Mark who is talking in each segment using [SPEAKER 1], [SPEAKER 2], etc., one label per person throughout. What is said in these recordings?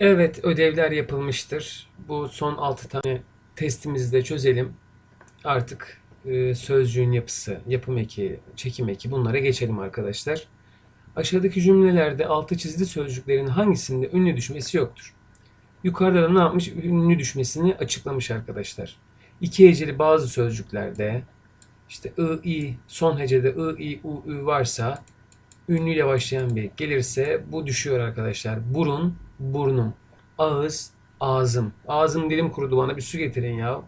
[SPEAKER 1] Evet, ödevler yapılmıştır. Bu son 6 tane testimizi de çözelim. Artık e, sözcüğün yapısı, yapım eki, çekim eki bunlara geçelim arkadaşlar. Aşağıdaki cümlelerde altı çizili sözcüklerin hangisinde ünlü düşmesi yoktur? Yukarıda da ne yapmış? Ünlü düşmesini açıklamış arkadaşlar. İki heceli bazı sözcüklerde işte ı, i, son hecede ı, i, u, ü varsa ünlüyle başlayan bir gelirse bu düşüyor arkadaşlar. Burun, burnum. Ağız, ağzım. Ağzım dilim kurudu bana bir su getirin ya.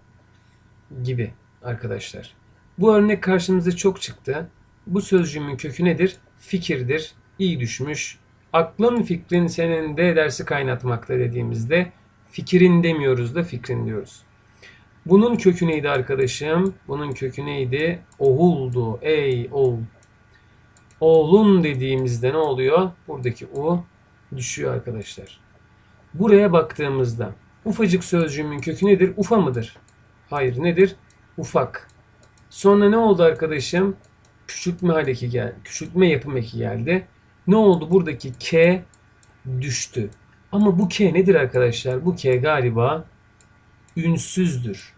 [SPEAKER 1] Gibi arkadaşlar. Bu örnek karşımıza çok çıktı. Bu sözcüğümün kökü nedir? Fikirdir. İyi düşmüş. Aklın fikrin senin de dersi kaynatmakta dediğimizde fikirin demiyoruz da fikrin diyoruz. Bunun kökü neydi arkadaşım? Bunun kökü neydi? Oğuldu. Ey oğul. Oğlun dediğimizde ne oluyor? Buradaki u düşüyor arkadaşlar. Buraya baktığımızda ufacık sözcüğümün kökü nedir? Ufa mıdır? Hayır nedir? Ufak. Sonra ne oldu arkadaşım? Küçültme haleki geldi. Küçültme yapım eki geldi. Ne oldu? Buradaki K düştü. Ama bu K nedir arkadaşlar? Bu K galiba ünsüzdür.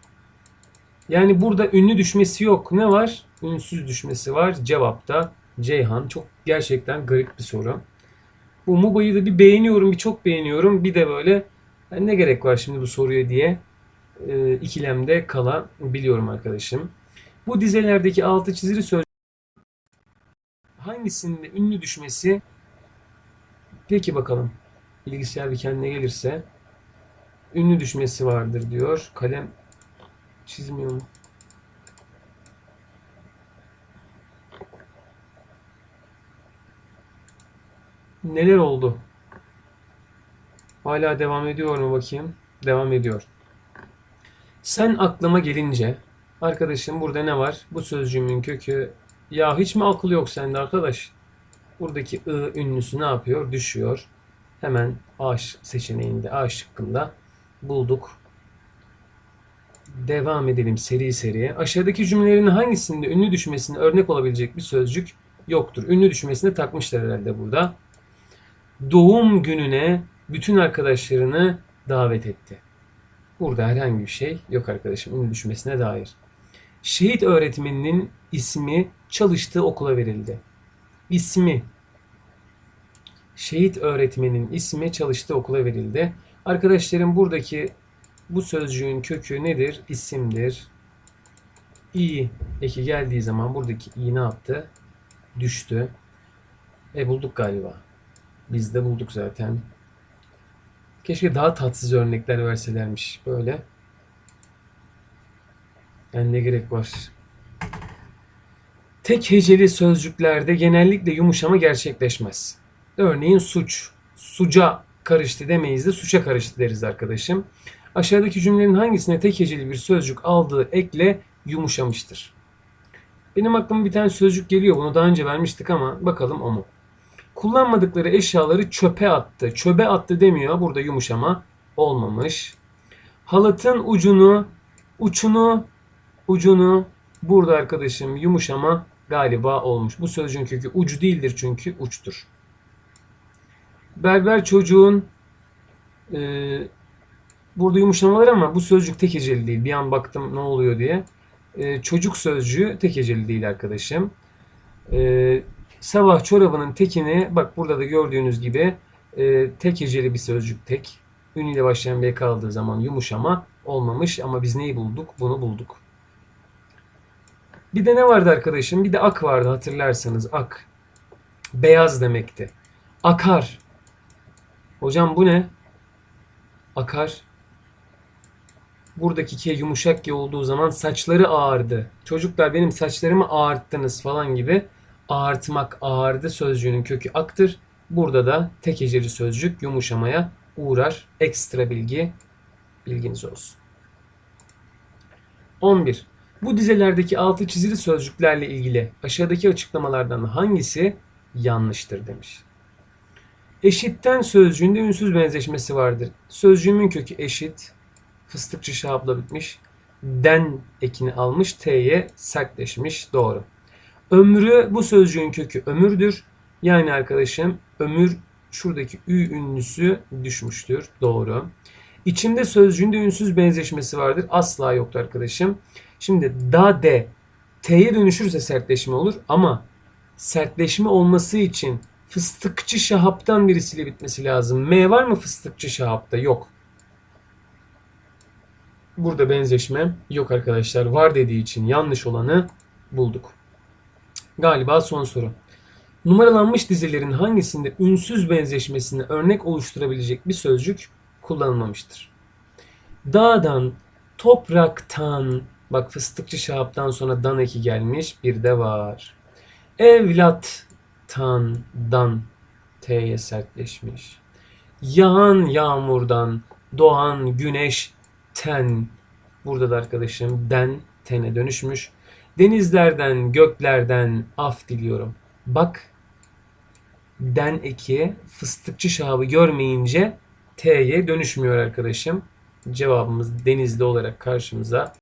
[SPEAKER 1] Yani burada ünlü düşmesi yok. Ne var? Ünsüz düşmesi var. Cevapta Ceyhan. Çok gerçekten garip bir soru. Bu Muba'yı da bir beğeniyorum, bir çok beğeniyorum. Bir de böyle "Yani ne gerek var şimdi bu soruya diye e, ikilemde kalabiliyorum arkadaşım. Bu dizelerdeki altı çizili söz hangisinde ünlü düşmesi peki bakalım. Bilgisayar bir kendine gelirse ünlü düşmesi vardır diyor. Kalem çizmiyor mu? Neler oldu? Hala devam ediyor mu bakayım? Devam ediyor. Sen aklıma gelince arkadaşım burada ne var? Bu sözcüğümün kökü ya hiç mi akıl yok sende arkadaş? Buradaki ı ünlüsü ne yapıyor? Düşüyor. Hemen A seçeneğinde A şıkkında bulduk. Devam edelim seri seri. Aşağıdaki cümlelerin hangisinde ünlü düşmesine örnek olabilecek bir sözcük yoktur? Ünlü düşmesine takmışlar herhalde burada. Doğum gününe bütün arkadaşlarını davet etti. Burada herhangi bir şey yok arkadaşım ünlü düşmesine dair. Şehit öğretmeninin ismi çalıştığı okula verildi. İsmi Şehit öğretmenin ismi çalıştığı okula verildi. Arkadaşlarım buradaki bu sözcüğün kökü nedir? İsimdir. İ eki geldiği zaman buradaki i ne yaptı? Düştü. E bulduk galiba. Biz de bulduk zaten. Keşke daha tatsız örnekler verselermiş böyle. Yani ne gerek var? Tek heceli sözcüklerde genellikle yumuşama gerçekleşmez. Örneğin suç, suca karıştı demeyiz de suça karıştı deriz arkadaşım. Aşağıdaki cümlenin hangisine tek heceli bir sözcük aldığı ekle yumuşamıştır? Benim aklıma bir tane sözcük geliyor. Bunu daha önce vermiştik ama bakalım o mu? Kullanmadıkları eşyaları çöpe attı. Çöpe attı demiyor. Burada yumuşama olmamış. Halatın ucunu, uçunu, ucunu burada arkadaşım yumuşama galiba olmuş. Bu sözcüğün kökü ucu değildir çünkü uçtur. Berber çocuğun e, burada yumuşama var ama bu sözcük tek heceli değil. Bir an baktım ne oluyor diye. E, çocuk sözcüğü tek heceli değil arkadaşım. E, sabah çorabının tekini bak burada da gördüğünüz gibi e, tek heceli bir sözcük tek. Ün başlayan bir kaldığı zaman yumuşama olmamış ama biz neyi bulduk? Bunu bulduk. Bir de ne vardı arkadaşım? Bir de ak vardı hatırlarsanız ak. Beyaz demekti. Akar. Hocam bu ne? Akar. Buradaki K yumuşak G olduğu zaman saçları ağardı. Çocuklar benim saçlarımı ağarttınız falan gibi. Ağartmak, ağardı sözcüğünün kökü aktır. Burada da tek heceli sözcük yumuşamaya uğrar. Ekstra bilgi bilginiz olsun. 11. Bu dizelerdeki altı çizili sözcüklerle ilgili aşağıdaki açıklamalardan hangisi yanlıştır demiş. Eşitten sözcüğünde ünsüz benzeşmesi vardır. Sözcüğümün kökü eşit. Fıstıkçı şahapla bitmiş. Den ekini almış. T'ye sertleşmiş. Doğru. Ömrü bu sözcüğün kökü ömürdür. Yani arkadaşım ömür şuradaki ü ünlüsü düşmüştür. Doğru. İçimde sözcüğünde ünsüz benzeşmesi vardır. Asla yoktu arkadaşım. Şimdi da de t'ye dönüşürse sertleşme olur ama sertleşme olması için fıstıkçı şahaptan birisiyle bitmesi lazım. M var mı fıstıkçı şahapta? Yok. Burada benzeşme yok arkadaşlar. Var dediği için yanlış olanı bulduk. Galiba son soru. Numaralanmış dizilerin hangisinde ünsüz benzeşmesine örnek oluşturabilecek bir sözcük kullanılmamıştır? Dağdan, topraktan, bak fıstıkçı şahaptan sonra dan eki gelmiş bir de var. Evlattan, dan, t'ye sertleşmiş. Yağan yağmurdan, doğan güneş, ten. Burada da arkadaşım den, tene dönüşmüş. Denizlerden, göklerden af diliyorum. Bak den eki fıstıkçı şahabı görmeyince T'ye dönüşmüyor arkadaşım. Cevabımız denizli olarak karşımıza